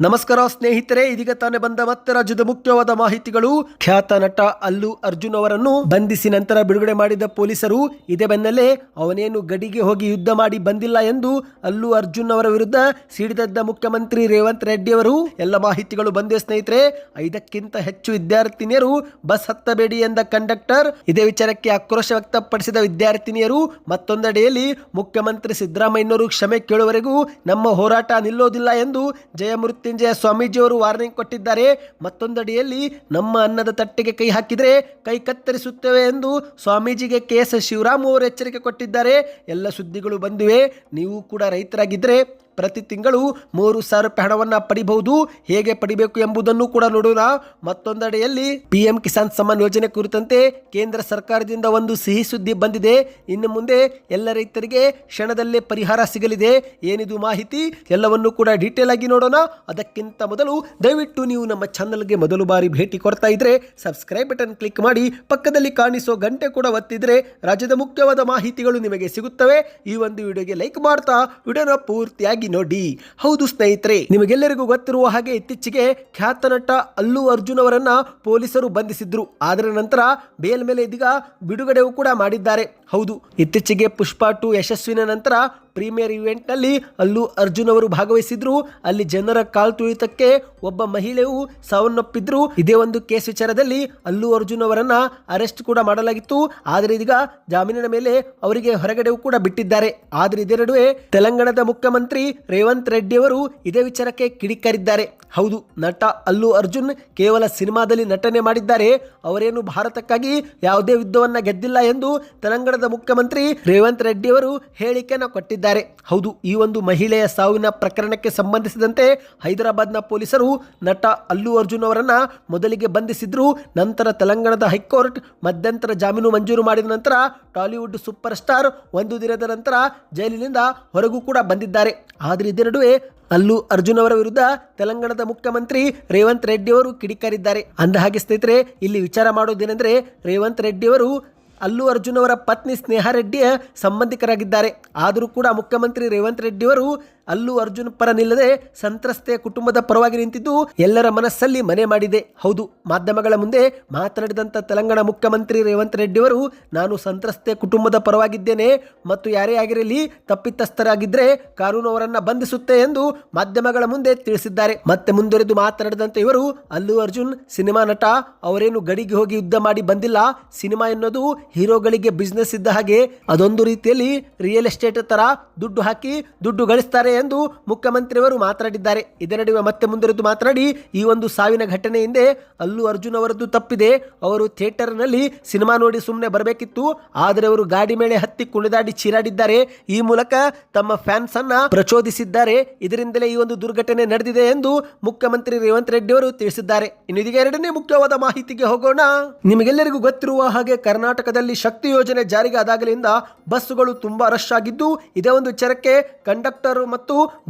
ನಮಸ್ಕಾರ ಸ್ನೇಹಿತರೆ, ಇದೀಗ ತಾನೇ ಬಂದ ಮತ್ತೆ ರಾಜ್ಯದ ಮುಖ್ಯವಾದ ಮಾಹಿತಿಗಳು. ಖ್ಯಾತ ನಟ ಅಲ್ಲು ಅರ್ಜುನ್ ಅವರನ್ನು ಬಂಧಿಸಿ ನಂತರ ಬಿಡುಗಡೆ ಮಾಡಿದ ಪೊಲೀಸರು, ಇದೇ ಬೆನ್ನಲ್ಲೇ ಅವನೇನು ಗಡಿಗೆ ಹೋಗಿ ಯುದ್ಧ ಮಾಡಿ ಬಂದಿಲ್ಲ ಎಂದು ಅಲ್ಲು ಅರ್ಜುನ್ ಅವರ ವಿರುದ್ಧ ಸಿಡಿದದ್ದ ಮುಖ್ಯಮಂತ್ರಿ ರೇವಂತ್ ರೆಡ್ಡಿ ಅವರು. ಎಲ್ಲ ಮಾಹಿತಿಗಳು ಬಂದಿವೆ ಸ್ನೇಹಿತರೆ, ಐದಕ್ಕಿಂತ ಹೆಚ್ಚು ವಿದ್ಯಾರ್ಥಿನಿಯರು ಬಸ್ ಹತ್ತಬೇಡಿ ಎಂದ ಕಂಡಕ್ಟರ್, ಇದೇ ವಿಚಾರಕ್ಕೆ ಆಕ್ರೋಶ ವ್ಯಕ್ತಪಡಿಸಿದ ವಿದ್ಯಾರ್ಥಿನಿಯರು, ಮತ್ತೊಂದೆಡೆಯಲ್ಲಿ ಮುಖ್ಯಮಂತ್ರಿ ಸಿದ್ದರಾಮಯ್ಯನವರು ಕ್ಷಮೆ ಕೇಳುವವರೆಗೂ ನಮ್ಮ ಹೋರಾಟ ನಿಲ್ಲೋದಿಲ್ಲ ಎಂದು ಜಯಮೃತ್ಯುಂಜಯ ಸ್ವಾಮೀಜಿಯವರು ವಾರ್ನಿಂಗ್ ಕೊಟ್ಟಿದ್ದಾರೆ. ಮತ್ತೊಂದಡಿಯಲ್ಲಿ ನಮ್ಮ ಅನ್ನದ ತಟ್ಟೆಗೆ ಕೈ ಹಾಕಿದರೆ ಕೈ ಕತ್ತರಿಸುತ್ತೇವೆ ಎಂದು ಸ್ವಾಮೀಜಿಗೆ ಕೆ ಎಸ್ ಶಿವರಾಮ್ ಅವರು ಎಚ್ಚರಿಕೆ ಕೊಟ್ಟಿದ್ದಾರೆ. ಎಲ್ಲ ಸುದ್ದಿಗಳು ಬಂದಿವೆ. ನೀವು ಕೂಡ ರೈತರಾಗಿದ್ದರೆ ಪ್ರತಿ ತಿಂಗಳು ಮೂರು ಸಾವಿರ ರೂಪಾಯಿ ಹಣವನ್ನು ಪಡಿಬಹುದು. ಹೇಗೆ ಪಡಿಬೇಕು ಎಂಬುದನ್ನು ಕೂಡ ನೋಡೋಣ. ಮತ್ತೊಂದೆಡೆಯಲ್ಲಿ ಪಿಎಂ ಕಿಸಾನ್ ಸಮ್ಮಾನ್ ಯೋಜನೆ ಕುರಿತಂತೆ ಕೇಂದ್ರ ಸರ್ಕಾರದಿಂದ ಒಂದು ಸಿಹಿ ಸುದ್ದಿ ಬಂದಿದೆ. ಇನ್ನು ಮುಂದೆ ಎಲ್ಲ ರೈತರಿಗೆ ಕ್ಷಣದಲ್ಲೇ ಪರಿಹಾರ ಸಿಗಲಿದೆ. ಏನಿದು ಮಾಹಿತಿ? ಎಲ್ಲವನ್ನು ಕೂಡ ಡೀಟೇಲ್ ಆಗಿ ನೋಡೋಣ. ಅದಕ್ಕಿಂತ ಮೊದಲು ದಯವಿಟ್ಟು ನೀವು ನಮ್ಮ ಚಾನಲ್ಗೆ ಮೊದಲು ಬಾರಿ ಭೇಟಿ ಕೊಡ್ತಾ ಇದ್ರೆ ಸಬ್ಸ್ಕ್ರೈಬ್ ಬಟನ್ ಕ್ಲಿಕ್ ಮಾಡಿ, ಪಕ್ಕದಲ್ಲಿ ಕಾಣಿಸೋ ಗಂಟೆ ಕೂಡ ಒತ್ತಿದ್ರೆ ರಾಜ್ಯದ ಮುಖ್ಯವಾದ ಮಾಹಿತಿಗಳು ನಿಮಗೆ ಸಿಗುತ್ತವೆ. ಈ ಒಂದು ವಿಡಿಯೋಗೆ ಲೈಕ್ ಮಾಡ್ತಾ, ವಿಡಿಯೋನ ಪೂರ್ತಿಯಾಗಿ ನೋಡಿ. ಹೌದು ಸ್ನೇಹಿತರೆ, ನಿಮಗೆಲ್ಲರಿಗೂ ಗೊತ್ತಿರುವ ಹಾಗೆ ಇತ್ತೀಚೆಗೆ ಖ್ಯಾತ ನಟ ಅಲ್ಲು ಅರ್ಜುನ್ ಅವರನ್ನ ಪೊಲೀಸರು ಬಂಧಿಸಿದ್ರು. ಅದರ ನಂತರ ಬೇಲ್ ಮೇಲೆ ಇದೀಗ ಬಿಡುಗಡೆಯೂ ಕೂಡ ಮಾಡಿದ್ದಾರೆ. ಹೌದು, ಇತ್ತೀಚೆಗೆ ಪುಷ್ಪ ಟು ಯಶಸ್ವಿನ ನಂತರ ಪ್ರೀಮಿಯರ್ ಇವೆಂಟ್ನಲ್ಲಿ ಅಲ್ಲೂ ಅರ್ಜುನ್ ಅವರು ಭಾಗವಹಿಸಿದ್ರು. ಅಲ್ಲಿ ಜನರ ಕಾಲ್ ತುಳಿತಕ್ಕೆ ಒಬ್ಬ ಮಹಿಳೆಯು ಸಾವನ್ನಪ್ಪಿದ್ರು. ಇದೇ ಒಂದು ಕೇಸ್ ವಿಚಾರದಲ್ಲಿ ಅಲ್ಲೂ ಅರ್ಜುನ್ ಅವರನ್ನ ಅರೆಸ್ಟ್ ಕೂಡ ಮಾಡಲಾಗಿತ್ತು. ಆದರೆ ಇದೀಗ ಜಾಮೀನಿನ ಮೇಲೆ ಅವರಿಗೆ ಹೊರಗಡೆ ಕೂಡ ಬಿಟ್ಟಿದ್ದಾರೆ. ಆದರೆ ಇದೇ ನಡುವೆ ತೆಲಂಗಾಣದ ಮುಖ್ಯಮಂತ್ರಿ ರೇವಂತ್ ರೆಡ್ಡಿ ಅವರು ಇದೇ ವಿಚಾರಕ್ಕೆ ಕಿಡಿಕಾರಿದ್ದಾರೆ. ಹೌದು, ನಟ ಅಲ್ಲು ಅರ್ಜುನ್ ಕೇವಲ ಸಿನಿಮಾದಲ್ಲಿ ನಟನೆ ಮಾಡಿದ್ದಾರೆ. ಅವರೇನು ಭಾರತಕ್ಕಾಗಿ ಯಾವುದೇ ಯುದ್ಧವನ್ನ ಗೆದ್ದಿಲ್ಲ ಎಂದು ತೆಲಂಗಾಣದ ಮುಖ್ಯಮಂತ್ರಿ ರೇವಂತ್ ರೆಡ್ಡಿ ಅವರು ಹೇಳಿಕೆಯನ್ನು ಕೊಟ್ಟಿದ್ದಾರೆ. ಹೌದು, ಈ ಒಂದು ಮಹಿಳೆಯ ಸಾವಿನ ಪ್ರಕರಣಕ್ಕೆ ಸಂಬಂಧಿಸಿದಂತೆ ಹೈದರಾಬಾದ್ನ ಪೊಲೀಸರು ನಟ ಅಲ್ಲು ಅರ್ಜುನ್ ಅವರನ್ನು ಮೊದಲಿಗೆ ಬಂಧಿಸಿದ್ರು, ನಂತರ ತೆಲಂಗಾಣದ ಹೈಕೋರ್ಟ್ ಮಧ್ಯಂತರ ಜಾಮೀನು ಮಂಜೂರು ಮಾಡಿದ ನಂತರ ಟಾಲಿವುಡ್ ಸೂಪರ್ ಸ್ಟಾರ್ ಒಂದು ದಿನದ ನಂತರ ಜೈಲಿನಿಂದ ಹೊರಗೂ ಕೂಡ ಬಂದಿದ್ದಾರೆ. ಆದರೆ ಇದೇ ನಡುವೆ ಅಲ್ಲು ಅರ್ಜುನ್ ಅವರ ವಿರುದ್ಧ ತೆಲಂಗಾಣದ ಮುಖ್ಯಮಂತ್ರಿ ರೇವಂತ್ ರೆಡ್ಡಿ ಅವರು ಕಿಡಿಕಾರಿದ್ದಾರೆ. ಅಂದ ಹಾಗೆ ಸ್ನೇಹಿತರೆ, ಇಲ್ಲಿ ವಿಚಾರ ಮಾಡೋದೇನೆಂದ್ರೆ ರೇವಂತ್ ರೆಡ್ಡಿ ಅವರು ಅಲ್ಲು ಅರ್ಜುನ್ ಅವರ ಪತ್ನಿ ಸ್ನೇಹಾ ರೆಡ್ಡಿಯ ಸಂಬಂಧಿಕರಾಗಿದ್ದಾರೆ. ಆದರೂ ಕೂಡ ಮುಖ್ಯಮಂತ್ರಿ ರೇವಂತ್ ರೆಡ್ಡಿ ಅವರು ಅಲ್ಲು ಅರ್ಜುನ್ ಪರ ನಿಲ್ಲದೆ ಸಂತ್ರಸ್ತೆ ಕುಟುಂಬದ ಪರವಾಗಿ ನಿಂತಿದ್ದು ಎಲ್ಲರ ಮನಸ್ಸಲ್ಲಿ ಮನೆ ಮಾಡಿದೆ. ಹೌದು, ಮಾಧ್ಯಮಗಳ ಮುಂದೆ ಮಾತನಾಡಿದಂಥ ತೆಲಂಗಾಣ ಮುಖ್ಯಮಂತ್ರಿ ರೇವಂತ್ ರೆಡ್ಡಿ ಅವರು ನಾನು ಸಂತ್ರಸ್ತೆ ಕುಟುಂಬದ ಪರವಾಗಿದ್ದೇನೆ ಮತ್ತು ಯಾರೇ ಆಗಿರಲಿ ತಪ್ಪಿತಸ್ಥರಾಗಿದ್ದರೆ ಕಾನೂನು ಅವರನ್ನ ಬಂಧಿಸುತ್ತೆ ಎಂದು ಮಾಧ್ಯಮಗಳ ಮುಂದೆ ತಿಳಿಸಿದ್ದಾರೆ. ಮತ್ತೆ ಮುಂದುವರೆದು ಮಾತನಾಡಿದಂತೆ ಇವರು, ಅಲ್ಲು ಅರ್ಜುನ್, ಸಿನಿಮಾ ನಟ, ಅವರೇನು ಗಡಿಗೆ ಹೋಗಿ ಯುದ್ಧ ಮಾಡಿ ಬಂದಿಲ್ಲ. ಸಿನಿಮಾ ಎನ್ನುವುದು ಹೀರೋಗಳಿಗೆ ಬಿಸ್ನೆಸ್ ಇದ್ದ ಹಾಗೆ. ಅದೊಂದು ರೀತಿಯಲ್ಲಿ ರಿಯಲ್ ಎಸ್ಟೇಟ್ ತರ ದುಡ್ಡು ಹಾಕಿ ದುಡ್ಡು ಗಳಿಸ್ತಾರೆ ಎಂದು ಮುಖ್ಯಮಂತ್ರಿಯವರು ಮಾತನಾಡಿದ್ದಾರೆ. ಇದರ ನಡುವೆ ಮತ್ತೆ ಮುಂದುವರೆದು ಮಾತನಾಡಿ, ಈ ಒಂದು ಸಾವಿನ ಘಟನೆ ಹಿಂದೆ ಅಲ್ಲು ಅರ್ಜುನ್ ಅವರದ್ದು ತಪ್ಪಿದೆ. ಅವರು ಥಿಯೇಟರ್ನಲ್ಲಿ ಸಿನಿಮಾ ನೋಡಿ ಸುಮ್ಮನೆ ಬರಬೇಕಿತ್ತು. ಆದರೆ ಅವರು ಗಾಡಿ ಮೇಲೆ ಹತ್ತಿ ಕುಣಿದಾಡಿ ಚೀರಾಡಿದ್ದಾರೆ. ಈ ಮೂಲಕ ತಮ್ಮ ಫ್ಯಾನ್ಸ್ ಅನ್ನ ಪ್ರಚೋದಿಸಿದ್ದಾರೆ. ಇದರಿಂದಲೇ ಈ ಒಂದು ದುರ್ಘಟನೆ ನಡೆದಿದೆ ಎಂದು ಮುಖ್ಯಮಂತ್ರಿ ರೇವಂತ್ ರೆಡ್ಡಿ ಅವರು ತಿಳಿಸಿದ್ದಾರೆ. ಇನ್ನಿದೀಗ ಎರಡನೇ ಮುಖ್ಯವಾದ ಮಾಹಿತಿಗೆ ಹೋಗೋಣ. ನಿಮಗೆಲ್ಲರಿಗೂ ಗೊತ್ತಿರುವ ಹಾಗೆ ಕರ್ನಾಟಕದಲ್ಲಿ ಶಕ್ತಿ ಯೋಜನೆ ಜಾರಿಗೆ ಆದಾಗಲಿಂದ ಬಸ್ಸುಗಳು ತುಂಬಾ ರಶ್ ಆಗಿದ್ದು, ಇದೇ ಒಂದು ವಿಚಾರಕ್ಕೆ ಕಂಡಕ್ಟರ್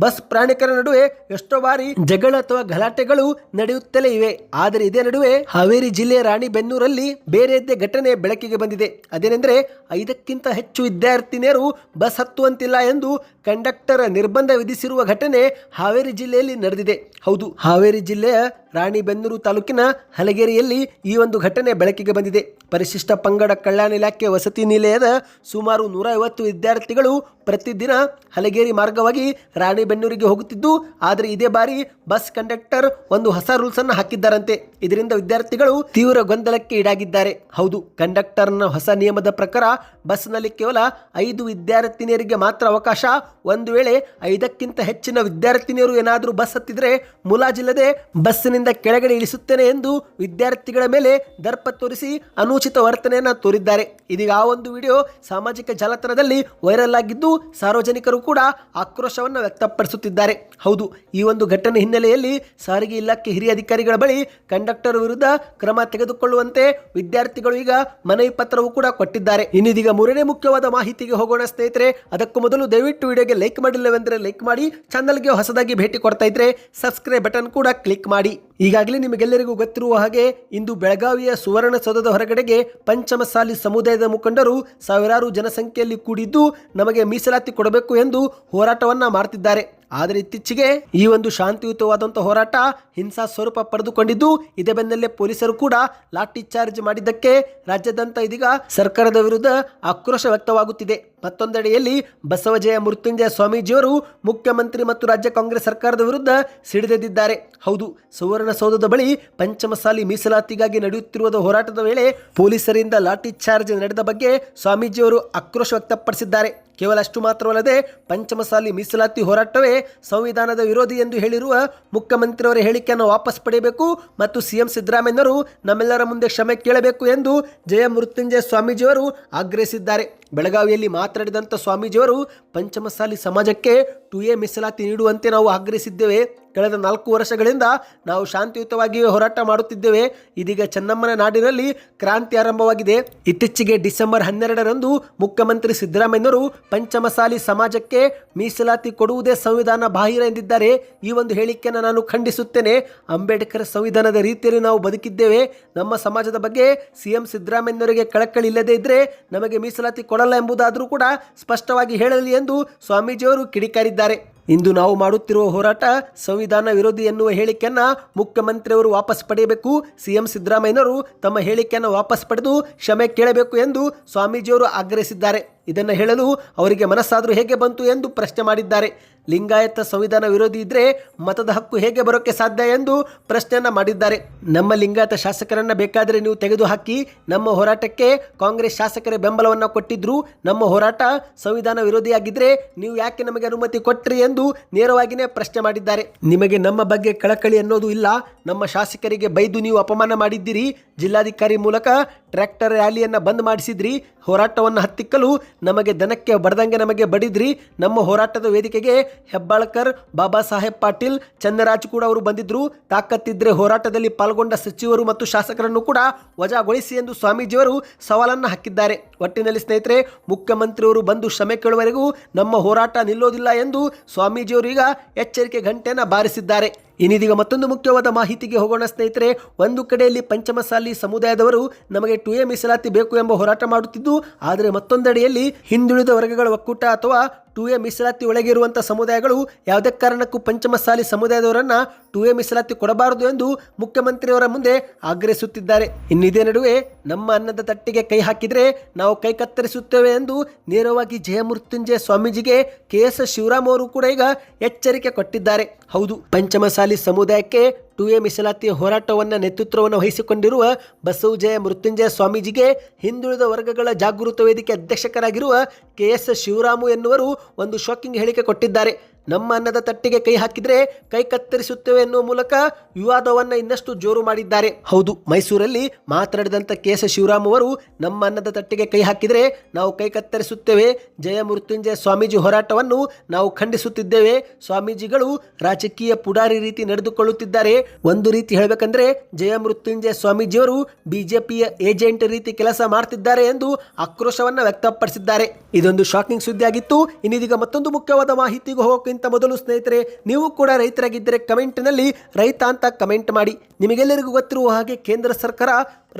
ಬಸ್ ಪ್ರಯಾಣಿಕರ ನಡುವೆ ಎಷ್ಟೋ ಬಾರಿ ಜಗಳ ಅಥವಾ ಗಲಾಟೆಗಳು ನಡೆಯುತ್ತಲೇ ಇವೆ. ಆದರೆ ಇದೇ ನಡುವೆ ಹಾವೇರಿ ಜಿಲ್ಲೆಯ ರಾಣಿಬೆನ್ನೂರಲ್ಲಿ ಬೇರೆಯದ್ದೇ ಘಟನೆ ಬೆಳಕಿಗೆ ಬಂದಿದೆ. ಅದೇನೆಂದರೆ ಐದಕ್ಕಿಂತ ಹೆಚ್ಚು ವಿದ್ಯಾರ್ಥಿನಿಯರು ಬಸ್ ಹತ್ತುವಂತಿಲ್ಲ ಎಂದು ಕಂಡಕ್ಟರ್ ನಿರ್ಬಂಧ ವಿಧಿಸಿರುವ ಘಟನೆ ಹಾವೇರಿ ಜಿಲ್ಲೆಯಲ್ಲಿ ನಡೆದಿದೆ. ಹೌದು, ಹಾವೇರಿ ಜಿಲ್ಲೆಯ ರಾಣಿಬೆನ್ನೂರು ತಾಲೂಕಿನ ಹಲಗೇರಿಯಲ್ಲಿ ಈ ಒಂದು ಘಟನೆ ಬೆಳಕಿಗೆ ಬಂದಿದೆ. ಪರಿಶಿಷ್ಟ ಪಂಗಡ ಕಲ್ಯಾಣ ಇಲಾಖೆ ವಸತಿ ನಿಲಯದ ಸುಮಾರು ನೂರ ಐವತ್ತು ವಿದ್ಯಾರ್ಥಿಗಳು ಪ್ರತಿದಿನ ಹಲಗೇರಿ ಮಾರ್ಗವಾಗಿ ರಾಣಿಬೆನ್ನೂರಿಗೆ ಹೋಗುತ್ತಿದ್ದು, ಆದರೆ ಇದೇ ಬಾರಿ ಬಸ್ ಕಂಡಕ್ಟರ್ ಒಂದು ಹೊಸ ರೂಲ್ಸ್ ಅನ್ನು ಹಾಕಿದ್ದಾರಂತೆ. ಇದರಿಂದ ವಿದ್ಯಾರ್ಥಿಗಳು ತೀವ್ರ ಗೊಂದಲಕ್ಕೆ ಈಡಾಗಿದ್ದಾರೆ. ಹೌದು, ಕಂಡಕ್ಟರ್ನ ಹೊಸ ನಿಯಮದ ಪ್ರಕಾರ ಬಸ್ನಲ್ಲಿ ಕೇವಲ ಐದು ವಿದ್ಯಾರ್ಥಿನಿಯರಿಗೆ ಮಾತ್ರ ಅವಕಾಶ. ಒಂದು ವೇಳೆ ಐದಕ್ಕಿಂತ ಹೆಚ್ಚಿನ ವಿದ್ಯಾರ್ಥಿನಿಯರು ಏನಾದರೂ ಬಸ್ ಹತ್ತಿದ್ರೆ ಮುಲಾಜಿಲ್ಲದೆ ಬಸ್ಸಿನಿಂದ ಕೆಳಗಡೆ ಇಳಿಸುತ್ತೇನೆ ಎಂದು ವಿದ್ಯಾರ್ಥಿಗಳ ಮೇಲೆ ದರ್ಪ ತೋರಿಸಿ ಅನುಚಿತ ವರ್ತನೆಯನ್ನ ತೋರಿದ್ದಾರೆ. ಇದೀಗ ಆ ಒಂದು ವಿಡಿಯೋ ಸಾಮಾಜಿಕ ಜಾಲತಾಣದಲ್ಲಿ ವೈರಲ್ ಆಗಿದ್ದು, ಸಾರ್ವಜನಿಕರು ಕೂಡ ಆಕ್ರೋಶವನ್ನು ವ್ಯಕ್ತಪಡಿಸುತ್ತಿದ್ದಾರೆ. ಹೌದು, ಈ ಒಂದು ಘಟನೆ ಹಿನ್ನೆಲೆಯಲ್ಲಿ ಸಾರಿಗೆ ಇಲಾಖೆ ಹಿರಿಯ ಅಧಿಕಾರಿಗಳ ಬಳಿ ಕಂಡಕ್ಟರ್ ವಿರುದ್ಧ ಕ್ರಮ ತೆಗೆದುಕೊಳ್ಳುವಂತೆ ವಿದ್ಯಾರ್ಥಿಗಳು ಈಗ ಮನವಿ ಪತ್ರವೂ ಕೂಡ ಕೊಟ್ಟಿದ್ದಾರೆ. ಇನ್ನಿದೀಗ ಮೂರನೇ ಮುಖ್ಯವಾದ ಮಾಹಿತಿಗೆ ಹೋಗೋಣ ಸ್ನೇಹಿತರೆ. ಅದಕ್ಕೂ ಮೊದಲು ದಯವಿಟ್ಟು ವಿಡಿಯೋಗೆ ಲೈಕ್ ಮಾಡಿಲ್ಲವೆಂದರೆ ಲೈಕ್ ಮಾಡಿ, ಚಾನಲ್ಗೆ ಹೊಸದಾಗಿ ಭೇಟಿ ಕೊಡ್ತಾ ಇದ್ರೆ ಸಬ್ಸ್ಕ್ರೈಬ್ ಬಟನ್ ಕೂಡ ಕ್ಲಿಕ್ ಮಾಡಿ. ಈಗಾಗಲೇ ನಿಮಗೆಲ್ಲರಿಗೂ ಗೊತ್ತಿರುವ ಹಾಗೆ ಇಂದು ಬೆಳಗಾವಿಯ ಸುವರ್ಣಸೌಧದ ಹೊರಗಡೆಗೆ ಪಂಚಮಸಾಲಿ ಸಮುದಾಯದ ಮುಖಂಡರು ಸಾವಿರಾರು ಜನಸಂಖ್ಯೆಯಲ್ಲಿ ಕೂಡಿದ್ದು ನಮಗೆ ಮೀಸಲಾತಿ ಕೊಡಬೇಕು ಎಂದು ಹೋರಾಟವನ್ನ ಮಾಡ್ತಿದ್ದಾರೆ. ಆದರೆ ಇತ್ತೀಚೆಗೆ ಈ ಒಂದು ಶಾಂತಿಯುತವಾದಂಥ ಹೋರಾಟ ಹಿಂಸಾ ಸ್ವರೂಪ ಪಡೆದುಕೊಂಡಿದ್ದು, ಇದೇ ಬೆನ್ನಲ್ಲೇ ಪೊಲೀಸರು ಕೂಡ ಲಾಠಿ ಚಾರ್ಜ್ ಮಾಡಿದ್ದಕ್ಕೆ ರಾಜ್ಯಾದ್ಯಂತ ಇದೀಗ ಸರ್ಕಾರದ ವಿರುದ್ಧ ಆಕ್ರೋಶ ವ್ಯಕ್ತವಾಗುತ್ತಿದೆ. ಮತ್ತೊಂದೆಡೆಯಲ್ಲಿ ಬಸವಜಯ ಮೃತ್ಯುಂಜಯ ಸ್ವಾಮೀಜಿಯವರು ಮುಖ್ಯಮಂತ್ರಿ ಮತ್ತು ರಾಜ್ಯ ಕಾಂಗ್ರೆಸ್ ಸರ್ಕಾರದ ವಿರುದ್ಧ ಸಿಡಿದೆದ್ದಿದ್ದಾರೆ. ಹೌದು ಸುವರ್ಣಸೌಧದ ಬಳಿ ಪಂಚಮಸಾಲಿ ಮೀಸಲಾತಿಗಾಗಿ ನಡೆಯುತ್ತಿರುವ ಹೋರಾಟದ ವೇಳೆ ಪೊಲೀಸರಿಂದ ಲಾಠಿ ಚಾರ್ಜ್ ನಡೆದ ಬಗ್ಗೆ ಸ್ವಾಮೀಜಿಯವರು ಆಕ್ರೋಶ ವ್ಯಕ್ತಪಡಿಸಿದ್ದಾರೆ. ಕೇವಲ ಅಷ್ಟು ಮಾತ್ರವಲ್ಲದೆ ಪಂಚಮಸಾಲಿ ಮೀಸಲಾತಿ ಹೋರಾಟವೇ ಸಂವಿಧಾನದ ವಿರೋಧಿ ಎಂದು ಹೇಳಿರುವ ಮುಖ್ಯಮಂತ್ರಿಯವರ ಹೇಳಿಕೆಯನ್ನು ವಾಪಸ್ ಪಡೆಯಬೇಕು ಮತ್ತು ಸಿಎಂ ಸಿದ್ದರಾಮಯ್ಯನವರು ನಮ್ಮೆಲ್ಲರ ಮುಂದೆ ಕ್ಷಮೆ ಕೇಳಬೇಕು ಎಂದು ಜಯಮೃತ್ಯುಂಜಯ ಸ್ವಾಮೀಜಿಯವರು ಆಗ್ರಹಿಸಿದ್ದಾರೆ. ಬೆಳಗಾವಿಯಲ್ಲಿ ಮಾತನಾಡಿದಂಥ ಸ್ವಾಮೀಜಿಯವರು, ಪಂಚಮಸಾಲಿ ಸಮಾಜಕ್ಕೆ ಟು ಎ ಮೀಸಲಾತಿ ನೀಡುವಂತೆ ನಾವು ಆಗ್ರಹಿಸಿದ್ದೇವೆ. ಕಳೆದ ನಾಲ್ಕು ವರ್ಷಗಳಿಂದ ನಾವು ಶಾಂತಿಯುತವಾಗಿ ಹೋರಾಟ ಮಾಡುತ್ತಿದ್ದೇವೆ. ಇದೀಗ ಚೆನ್ನಮ್ಮನ ನಾಡಿನಲ್ಲಿ ಕ್ರಾಂತಿ ಆರಂಭವಾಗಿದೆ. ಇತ್ತೀಚೆಗೆ ಡಿಸೆಂಬರ್ ಹನ್ನೆರಡರಂದು ಮುಖ್ಯಮಂತ್ರಿ ಸಿದ್ದರಾಮಯ್ಯನವರು ಪಂಚಮಸಾಲಿ ಸಮಾಜಕ್ಕೆ ಮೀಸಲಾತಿ ಕೊಡುವುದೇ ಸಂವಿಧಾನ ಬಾಹಿರ ಎಂದಿದ್ದಾರೆ. ಈ ಒಂದು ಹೇಳಿಕೆಯನ್ನು ನಾನು ಖಂಡಿಸುತ್ತೇನೆ. ಅಂಬೇಡ್ಕರ್ ಸಂವಿಧಾನದ ರೀತಿಯಲ್ಲಿ ನಾವು ಬದುಕಿದ್ದೇವೆ. ನಮ್ಮ ಸಮಾಜದ ಬಗ್ಗೆ ಸಿಎಂ ಸಿದ್ದರಾಮಯ್ಯನವರಿಗೆ ಕಳಕಳಿ ಇಲ್ಲದೇ ಇದ್ದರೆ ನಮಗೆ ಮೀಸಲಾತಿ ಕೊಡಲ್ಲ ಎಂಬುದಾದರೂ ಕೂಡ ಸ್ಪಷ್ಟವಾಗಿ ಹೇಳಲಿ ಎಂದು ಸ್ವಾಮೀಜಿಯವರು ಕಿಡಿಕಾರಿದ್ದಾರೆ. ಇಂದು ನಾವು ಮಾಡುತ್ತಿರುವ ಹೋರಾಟ ಸಂವಿಧಾನ ವಿರೋಧಿ ಎನ್ನುವ ಹೇಳಿಕೆಯನ್ನ ಮುಖ್ಯಮಂತ್ರಿಯವರು ವಾಪಸ್ ಪಡೆಯಬೇಕು. ಸಿಎಂ ಸಿದ್ದರಾಮಯ್ಯನವರು ತಮ್ಮ ಹೇಳಿಕೆಯನ್ನು ವಾಪಸ್ ಪಡೆದು ಕ್ಷಮೆ ಕೇಳಬೇಕು ಎಂದು ಸ್ವಾಮೀಜಿಯವರು ಆಗ್ರಹಿಸಿದ್ದಾರೆ. ಇದನ್ನು ಹೇಳಲು ಅವರಿಗೆ ಮನಸ್ಸಾದರೂ ಹೇಗೆ ಬಂತು ಎಂದು ಪ್ರಶ್ನೆ ಮಾಡಿದ್ದಾರೆ. ಲಿಂಗಾಯತ ಸಂವಿಧಾನ ವಿರೋಧಿ ಇದ್ದರೆ ಮತದ ಹಕ್ಕು ಹೇಗೆ ಬರೋಕ್ಕೆ ಸಾಧ್ಯ ಎಂದು ಪ್ರಶ್ನೆಯನ್ನು ಮಾಡಿದ್ದಾರೆ. ನಮ್ಮ ಲಿಂಗಾಯತ ಶಾಸಕರನ್ನು ಬೇಕಾದರೆ ನೀವು ತೆಗೆದುಹಾಕಿ ನಮ್ಮ ಹೋರಾಟಕ್ಕೆ ಕಾಂಗ್ರೆಸ್ ಶಾಸಕರ ಬೆಂಬಲವನ್ನು ಕೊಟ್ಟಿದ್ರು. ನಮ್ಮ ಹೋರಾಟ ಸಂವಿಧಾನ ವಿರೋಧಿಯಾಗಿದ್ರೆ ನೀವು ಯಾಕೆ ನಮಗೆ ಅನುಮತಿ ಕೊಟ್ಟ್ರಿ ಎಂದು ನೇರವಾಗಿಯೇ ಪ್ರಶ್ನೆ ಮಾಡಿದ್ದಾರೆ. ನಿಮಗೆ ನಮ್ಮ ಬಗ್ಗೆ ಕಳಕಳಿ ಅನ್ನೋದು ಇಲ್ಲ. ನಮ್ಮ ಶಾಸಕರಿಗೆ ಬೈದು ನೀವು ಅಪಮಾನ ಮಾಡಿದ್ದೀರಿ. ಜಿಲ್ಲಾಧಿಕಾರಿ ಮೂಲಕ ಟ್ರ್ಯಾಕ್ಟರ್ ರ್ಯಾಲಿಯನ್ನು ಬಂದ್ ಮಾಡಿಸಿದ್ರಿ. ಹೋರಾಟವನ್ನು ಹತ್ತಿಕ್ಕಲು ನಮಗೆ ದನಕ್ಕೆ ಬಡದಂಗೆ ನಮಗೆ ಬಡಿದ್ರಿ. ನಮ್ಮ ಹೋರಾಟದ ವೇದಿಕೆಗೆ ಹೆಬ್ಬಾಳ್ಕರ್, ಬಾಬಾ ಸಾಹೇಬ್ ಪಾಟೀಲ್, ಚನ್ನರಾಜ್ ಕೂಡ ಅವರು ಬಂದಿದ್ರು. ತಾಕತ್ತಿದ್ರೆ ಹೋರಾಟದಲ್ಲಿ ಪಾಲ್ಗೊಂಡ ಸಚಿವರು ಮತ್ತು ಶಾಸಕರನ್ನು ಕೂಡ ವಜಾಗೊಳಿಸಿ ಎಂದು ಸ್ವಾಮೀಜಿಯವರು ಸವಾಲನ್ನು ಹಾಕಿದ್ದಾರೆ. ಒಟ್ಟಿನಲ್ಲಿ ಸ್ನೇಹಿತರೆ, ಮುಖ್ಯಮಂತ್ರಿಯವರು ಬಂದು ಕ್ಷಮೆ ಕೇಳುವವರೆಗೂ ನಮ್ಮ ಹೋರಾಟ ನಿಲ್ಲೋದಿಲ್ಲ ಎಂದು ಸ್ವಾಮೀಜಿಯವರು ಈಗ ಎಚ್ಚರಿಕೆ ಘಂಟೆಯನ್ನು ಬಾರಿಸಿದ್ದಾರೆ. ಇನ್ನಿದೀಗ ಮತ್ತೊಂದು ಮುಖ್ಯವಾದ ಮಾಹಿತಿಗೆ ಹೋಗೋಣ ಸ್ನೇಹಿತರೆ, ಒಂದು ಕಡೆಯಲ್ಲಿ ಪಂಚಮಸಾಲಿ ಸಮುದಾಯದವರು ನಮಗೆ ಟು ಎ ಮೀಸಲಾತಿ ಬೇಕು ಎಂಬ ಹೋರಾಟ ಮಾಡುತ್ತಿದ್ದು, ಆದರೆ ಮತ್ತೊಂದೆಡೆಯಲ್ಲಿ ಹಿಂದುಳಿದ ವರ್ಗಗಳ ಒಕ್ಕೂಟ ಅಥವಾ ಟು ಎ ಮೀಸಲಾತಿ ಒಳಗಿರುವಂಥ ಸಮುದಾಯಗಳು ಯಾವುದೇ ಕಾರಣಕ್ಕೂ ಪಂಚಮಸಾಲಿ ಸಮುದಾಯದವರನ್ನ ಟು ಎ ಮೀಸಲಾತಿ ಕೊಡಬಾರದು ಎಂದು ಮುಖ್ಯಮಂತ್ರಿಯವರ ಮುಂದೆ ಆಗ್ರಹಿಸುತ್ತಿದ್ದಾರೆ. ಇನ್ನಿದೇ ನಡುವೆ ನಮ್ಮ ಅನ್ನದ ತಟ್ಟಿಗೆ ಕೈ ಹಾಕಿದರೆ ನಾವು ಕೈ ಕತ್ತರಿಸುತ್ತೇವೆ ಎಂದು ನೇರವಾಗಿ ಜಯಮೃತ್ಯುಂಜಯ ಸ್ವಾಮೀಜಿಗೆ ಕೆ ಎಸ್ ಶಿವರಾಮ್ ಅವರು ಕೂಡ ಈಗ ಎಚ್ಚರಿಕೆ ಕೊಟ್ಟಿದ್ದಾರೆ. ಹೌದು, ಪಂಚಮಸಾಲಿ ಸಮುದಾಯಕ್ಕೆ ಟು ಎ ಮೀಸಲಾತಿ ಹೋರಾಟವನ್ನು ನೇತೃತ್ವವನ್ನು ವಹಿಸಿಕೊಂಡಿರುವ ಬಸವಜಯ ಮೃತ್ಯುಂಜಯ ಸ್ವಾಮೀಜಿಗೆ ಹಿಂದುಳಿದ ವರ್ಗಗಳ ಜಾಗೃತ ವೇದಿಕೆ ಅಧ್ಯಕ್ಷಕರಾಗಿರುವ ಕೆ ಎಸ್ ಶಿವರಾಮು ಎನ್ನುವರು ಒಂದು ಶಾಕಿಂಗ್ ಹೇಳಿಕೆ ಕೊಟ್ಟಿದ್ದಾರೆ. ನಮ್ಮ ಅನ್ನದ ತಟ್ಟಿಗೆ ಕೈ ಹಾಕಿದ್ರೆ ಕೈ ಕತ್ತರಿಸುತ್ತೇವೆ ಎನ್ನುವ ಮೂಲಕ ವಿವಾದವನ್ನು ಇನ್ನಷ್ಟು ಜೋರು ಮಾಡಿದ್ದಾರೆ. ಹೌದು, ಮೈಸೂರಲ್ಲಿ ಮಾತನಾಡಿದಂತ ಕೆ ಎಸ್ ಶಿವರಾಮ್ ಅವರು ನಮ್ಮ ಅನ್ನದ ತಟ್ಟಿಗೆ ಕೈ ಹಾಕಿದರೆ ನಾವು ಕೈ ಕತ್ತರಿಸುತ್ತೇವೆ, ಜಯ ಮೃತ್ಯುಂಜಯ ಸ್ವಾಮೀಜಿ ಹೋರಾಟವನ್ನು ನಾವು ಖಂಡಿಸುತ್ತಿದ್ದೇವೆ. ಸ್ವಾಮೀಜಿಗಳು ರಾಜಕೀಯ ಪುಡಾರಿ ರೀತಿ ನಡೆದುಕೊಳ್ಳುತ್ತಿದ್ದಾರೆ. ಒಂದು ರೀತಿ ಹೇಳಬೇಕಂದ್ರೆ ಜಯ ಮೃತ್ಯುಂಜಯ ಸ್ವಾಮೀಜಿಯವರು ಬಿಜೆಪಿಯ ಏಜೆಂಟ್ ರೀತಿ ಕೆಲಸ ಮಾಡ್ತಿದ್ದಾರೆ ಎಂದು ಆಕ್ರೋಶವನ್ನ ವ್ಯಕ್ತಪಡಿಸಿದ್ದಾರೆ. ಇದೊಂದು ಶಾಕಿಂಗ್ ಸುದ್ದಿ ಆಗಿತ್ತು ಇನ್ನಿದೀಗ ಮತ್ತೊಂದು ಮುಖ್ಯವಾದ ಮಾಹಿತಿಗೂ ಹೋಗೋಕ್ಕಿಂತ ಮೊದಲು ಸ್ನೇಹಿತರೆ, ನೀವು ಕೂಡ ರೈತರಾಗಿದ್ದರೆ ಕಮೆಂಟ್ನಲ್ಲಿ ರೈತ ಅಂತ ಕಮೆಂಟ್ ಮಾಡಿ. ನಿಮಗೆಲ್ಲರಿಗೂ ಗೊತ್ತಿರುವ ಹಾಗೆ ಕೇಂದ್ರ ಸರ್ಕಾರ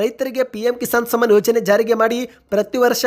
ರೈತರಿಗೆ ಪಿ ಎಂ ಕಿಸಾನ್ ಸಮ್ಮಾನ್ ಯೋಜನೆ ಜಾರಿಗೆ ಮಾಡಿ ಪ್ರತಿ ವರ್ಷ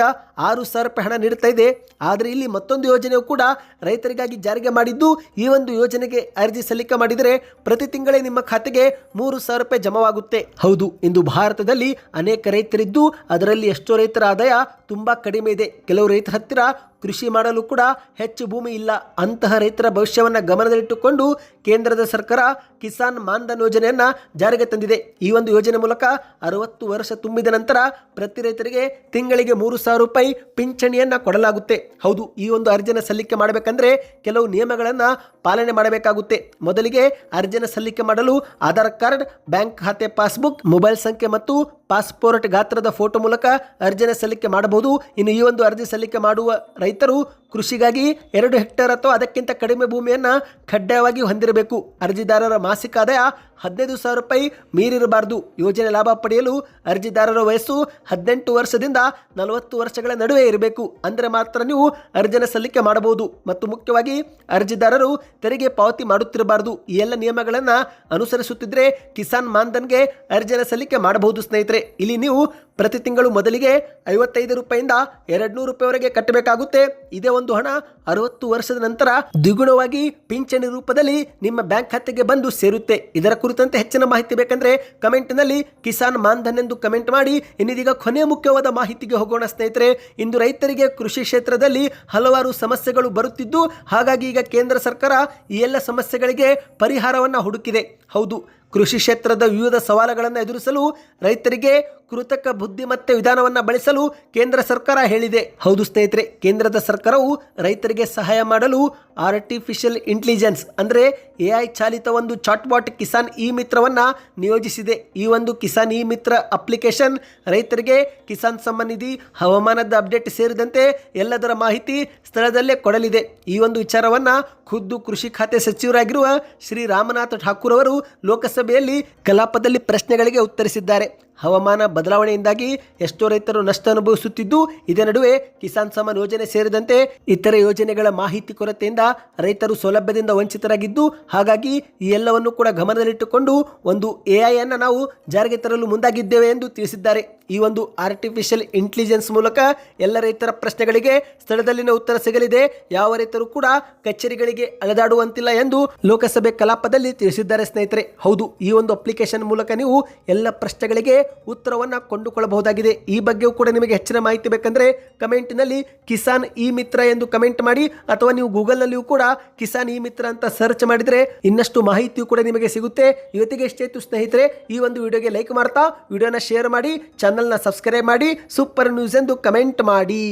ಆರು ಸಾವಿರ ರೂಪಾಯಿ ಹಣ ನೀಡ್ತಾ ಇದೆ. ಆದರೆ ಇಲ್ಲಿ ಮತ್ತೊಂದು ಯೋಜನೆಯು ಕೂಡ ರೈತರಿಗಾಗಿ ಜಾರಿಗೆ ಮಾಡಿದ್ದು, ಈ ಒಂದು ಯೋಜನೆಗೆ ಅರ್ಜಿ ಸಲ್ಲಿಕೆ ಮಾಡಿದರೆ ಪ್ರತಿ ತಿಂಗಳೇ ನಿಮ್ಮ ಖಾತೆಗೆ ಮೂರು ಸಾವಿರ ರೂಪಾಯಿ ಜಮವಾಗುತ್ತೆ. ಹೌದು, ಇಂದು ಭಾರತದಲ್ಲಿ ಅನೇಕ ರೈತರಿದ್ದು, ಅದರಲ್ಲಿ ಎಷ್ಟೋ ರೈತರ ಆದಾಯ ತುಂಬಾ ಕಡಿಮೆ ಇದೆ. ಕೆಲವು ರೈತರ ಹತ್ತಿರ ಕೃಷಿ ಮಾಡಲು ಕೂಡ ಹೆಚ್ಚು ಭೂಮಿ ಇಲ್ಲ. ಅಂತಹ ರೈತರ ಭವಿಷ್ಯವನ್ನು ಗಮನದಲ್ಲಿಟ್ಟುಕೊಂಡು ಕೇಂದ್ರದ ಸರ್ಕಾರ ಕಿಸಾನ್ ಮಾನ್ಧನ್ ಯೋಜನೆಯನ್ನು ಜಾರಿಗೆ ತಂದಿದೆ. ಈ ಒಂದು ಯೋಜನೆ ಮೂಲಕ ಅರವತ್ತು ವರ್ಷ ತುಂಬಿದ ನಂತರ ಪ್ರತಿ ರೈತರಿಗೆ ತಿಂಗಳಿಗೆ ಮೂರು ಸಾವಿರ ರೂಪಾಯಿ ಪಿಂಚಣಿಯನ್ನು ಕೊಡಲಾಗುತ್ತೆ. ಹೌದು, ಈ ಒಂದು ಅರ್ಜಿನ ಸಲ್ಲಿಕೆ ಮಾಡಬೇಕಂದ್ರೆ ಕೆಲವು ನಿಯಮಗಳನ್ನು ಪಾಲನೆ ಮಾಡಬೇಕಾಗುತ್ತೆ. ಮೊದಲಿಗೆ ಅರ್ಜಿನ ಸಲ್ಲಿಕೆ ಮಾಡಲು ಆಧಾರ್ ಕಾರ್ಡ್, ಬ್ಯಾಂಕ್ ಖಾತೆ, ಪಾಸ್ಬುಕ್, ಮೊಬೈಲ್ ಸಂಖ್ಯೆ ಮತ್ತು ಪಾಸ್ಪೋರ್ಟ್ ಗಾತ್ರದ ಫೋಟೋ ಮೂಲಕ ಅರ್ಜಿನ ಸಲ್ಲಿಕೆ ಮಾಡಬಹುದು. ಇನ್ನು ಈ ಒಂದು ಅರ್ಜಿ ಸಲ್ಲಿಕೆ ಮಾಡುವ ರೈತರು ಕೃಷಿಗಾಗಿ ಎರಡು ಹೆಕ್ಟೇರ್ ಅಥವಾ ಅದಕ್ಕಿಂತ ಕಡಿಮೆ ಭೂಮಿಯನ್ನು ಕಡ್ಡಾಯವಾಗಿ ಹೊಂದಿರಬೇಕು. ಅರ್ಜಿದಾರರ ಮಾಸಿಕ ಆದಾಯ ಹದಿನೈದು ಸಾವಿರ ರೂಪಾಯಿ ಮೀರಿರಬಾರದು. ಯೋಜನೆ ಲಾಭ ಪಡೆಯಲು ಅರ್ಜಿದಾರರ ವಯಸ್ಸು ಹದಿನೆಂಟು ವರ್ಷದಿಂದ ನಲವತ್ತು ವರ್ಷಗಳ ನಡುವೆ ಇರಬೇಕು. ಅಂದರೆ ಮಾತ್ರ ನೀವು ಅರ್ಜಿನ ಸಲ್ಲಿಕೆ ಮಾಡಬಹುದು. ಮತ್ತು ಮುಖ್ಯವಾಗಿ ಅರ್ಜಿದಾರರು ತೆರಿಗೆ ಪಾವತಿ ಮಾಡುತ್ತಿರಬಾರದು. ಈ ಎಲ್ಲ ನಿಯಮಗಳನ್ನು ಅನುಸರಿಸುತ್ತಿದ್ದರೆ ಕಿಸಾನ್ ಮಾನ್ಧನ್ಗೆ ಅರ್ಜಿನ ಸಲ್ಲಿಕೆ ಮಾಡಬಹುದು ಸ್ನೇಹಿತರೆ. ಇಲ್ಲಿ ನೀವು ಪ್ರತಿ ತಿಂಗಳು ಮೊದಲಿಗೆ ಐವತ್ತೈದು ರೂಪಾಯಿಂದ ಎರಡು ನೂರು ರೂಪಾಯಿವರೆಗೆ ಕಟ್ಟಬೇಕಾಗುತ್ತೆ. ಇದೇ ಒಂದು ಹಣ ಅರವತ್ತು ವರ್ಷದ ನಂತರ ದ್ವಿಗುಣವಾಗಿ ಪಿಂಚಣಿ ರೂಪದಲ್ಲಿ ನಿಮ್ಮ ಬ್ಯಾಂಕ್ ಖಾತೆಗೆ ಬಂದು ಸೇರುತ್ತೆ. ಇದರ ಕುರಿತಂತೆ ಹೆಚ್ಚಿನ ಮಾಹಿತಿ ಬೇಕಂದ್ರೆ ಕಮೆಂಟ್ನಲ್ಲಿ ಕಿಸಾನ್ ಮಾನ್ಧನ್ ಎಂದು ಕಮೆಂಟ್ ಮಾಡಿ. ಇನ್ನಿದೀಗ ಕೊನೆ ಮುಖ್ಯವಾದ ಮಾಹಿತಿಗೆ ಹೋಗೋಣ ಸ್ನೇಹಿತರೆ. ಇಂದು ರೈತರಿಗೆ ಕೃಷಿ ಕ್ಷೇತ್ರದಲ್ಲಿ ಹಲವಾರು ಸಮಸ್ಯೆಗಳು ಬರುತ್ತಿದ್ದು, ಹಾಗಾಗಿ ಈಗ ಕೇಂದ್ರ ಸರ್ಕಾರ ಈ ಎಲ್ಲ ಸಮಸ್ಯೆಗಳಿಗೆ ಪರಿಹಾರವನ್ನು ಹುಡುಕಿದೆ. ಹೌದು, ಕೃಷಿ ಕ್ಷೇತ್ರದ ವಿವಿಧ ಸವಾಲುಗಳನ್ನು ಎದುರಿಸಲು ರೈತರಿಗೆ ಕೃತಕ ಬುದ್ಧಿಮತ್ತೆ ವಿಧಾನವನ್ನು ಬಳಸಲು ಕೇಂದ್ರ ಸರ್ಕಾರ ಹೇಳಿದೆ. ಹೌದು ಸ್ನೇಹಿತರೆ, ಕೇಂದ್ರದ ಸರ್ಕಾರವು ರೈತರಿಗೆ ಸಹಾಯ ಮಾಡಲು ಆರ್ಟಿಫಿಷಿಯಲ್ ಇಂಟೆಲಿಜೆನ್ಸ್ ಅಂದರೆ ಎಐ ಚಾಲಿತ ಒಂದು ಚಾಟ್ಬಾಟ್ ಕಿಸಾನ್ ಇ ಮಿತ್ರವನ್ನು ನಿಯೋಜಿಸಿದೆ. ಈ ಒಂದು ಕಿಸಾನ್ ಇ ಮಿತ್ರ ಅಪ್ಲಿಕೇಶನ್ ರೈತರಿಗೆ ಕಿಸಾನ್ ಸಮ್ಮಾನ್ ನಿಧಿ ಹವಾಮಾನದ ಅಪ್ಡೇಟ್ ಸೇರಿದಂತೆ ಎಲ್ಲದರ ಮಾಹಿತಿ ಸ್ಥಳದಲ್ಲೇ ಕೊಡಲಿದೆ. ಈ ಒಂದು ವಿಚಾರವನ್ನು ಖುದ್ದು ಕೃಷಿ ಖಾತೆ ಸಚಿವರಾಗಿರುವ ಶ್ರೀ ರಾಮನಾಥ್ ಠಾಕೂರ್ ಅವರು ಲೋಕಸಭೆಯಲ್ಲಿ ಕಲಾಪದಲ್ಲಿ ಪ್ರಶ್ನೆಗಳಿಗೆ ಉತ್ತರಿಸಿದ್ದಾರೆ. ಹವಾಮಾನ ಬದಲಾವಣೆಯಿಂದಾಗಿ ಎಷ್ಟೋ ರೈತರು ನಷ್ಟ ಅನುಭವಿಸುತ್ತಿದ್ದು, ಇದೇ ನಡುವೆ ಕಿಸಾನ್ ಸಮಾನ್ ಯೋಜನೆ ಸೇರಿದಂತೆ ಇತರೆ ಯೋಜನೆಗಳ ಮಾಹಿತಿ ಕೊರತೆಯಿಂದ ರೈತರು ಸೌಲಭ್ಯದಿಂದ ವಂಚಿತರಾಗಿದ್ದು, ಹಾಗಾಗಿ ಈ ಎಲ್ಲವನ್ನು ಕೂಡ ಗಮನದಲ್ಲಿಟ್ಟುಕೊಂಡು ಒಂದು ಎ ಐ ಅನ್ನು ನಾವು ಜಾರಿಗೆ ತರಲು ಮುಂದಾಗಿದ್ದೇವೆ ಎಂದು ತಿಳಿಸಿದ್ದಾರೆ. ಈ ಒಂದು ಆರ್ಟಿಫಿಷಿಯಲ್ ಇಂಟೆಲಿಜೆನ್ಸ್ ಮೂಲಕ ಎಲ್ಲ ರೈತರ ಪ್ರಶ್ನೆಗಳಿಗೆ ಸ್ಥಳದಲ್ಲಿನ ಉತ್ತರ ಸಿಗಲಿದೆ. ಯಾವ ರೈತರು ಕೂಡ ಕಚೇರಿಗಳಿಗೆ ಅಲೆದಾಡುವಂತಿಲ್ಲ ಎಂದು ಲೋಕಸಭೆ ಕಲಾಪದಲ್ಲಿ ತಿಳಿಸಿದ್ದಾರೆ ಸ್ನೇಹಿತರೆ. ಹೌದು, ಈ ಒಂದು ಅಪ್ಲಿಕೇಶನ್ ಮೂಲಕ ನೀವು ಎಲ್ಲ ಪ್ರಶ್ನೆಗಳಿಗೆ ಉತ್ತರವನ್ನು ಕೊಂಡುಕೊಳ್ಳಬಹುದಾಗಿದೆ. ಈ ಬಗ್ಗೆಯೂ ಕೂಡ ನಿಮಗೆ ಹೆಚ್ಚಿನ ಮಾಹಿತಿ ಬೇಕಂದರೆ ಕಮೆಂಟ್ನಲ್ಲಿ ಕಿಸಾನ್ ಇ ಮಿತ್ರ ಎಂದು ಕಮೆಂಟ್ ಮಾಡಿ, ಅಥವಾ ನೀವು ಗೂಗಲ್ನಲ್ಲಿಯೂ ಕೂಡ ಕಿಸಾನ್ ಇ ಮಿತ್ರ ಅಂತ ಸರ್ಚ್ ಮಾಡಿದರೆ ಇನ್ನಷ್ಟು ಮಾಹಿತಿಯು ಕೂಡ ನಿಮಗೆ ಸಿಗುತ್ತೆ. ಇವತ್ತಿಗೆ ಎಷ್ಟಾಯಿತು ಸ್ನೇಹಿತರೆ, ಈ ಒಂದು ವಿಡಿಯೋಗೆ ಲೈಕ್ ಮಾಡ್ತಾ, ವಿಡಿಯೋನ ಶೇರ್ ಮಾಡಿ, ಚಾನಲ್ನ ಸಬ್ಸ್ಕ್ರೈಬ್ ಮಾಡಿ, ಸೂಪರ್ ನ್ಯೂಸ್ ಎಂದು ಕಮೆಂಟ್ ಮಾಡಿ.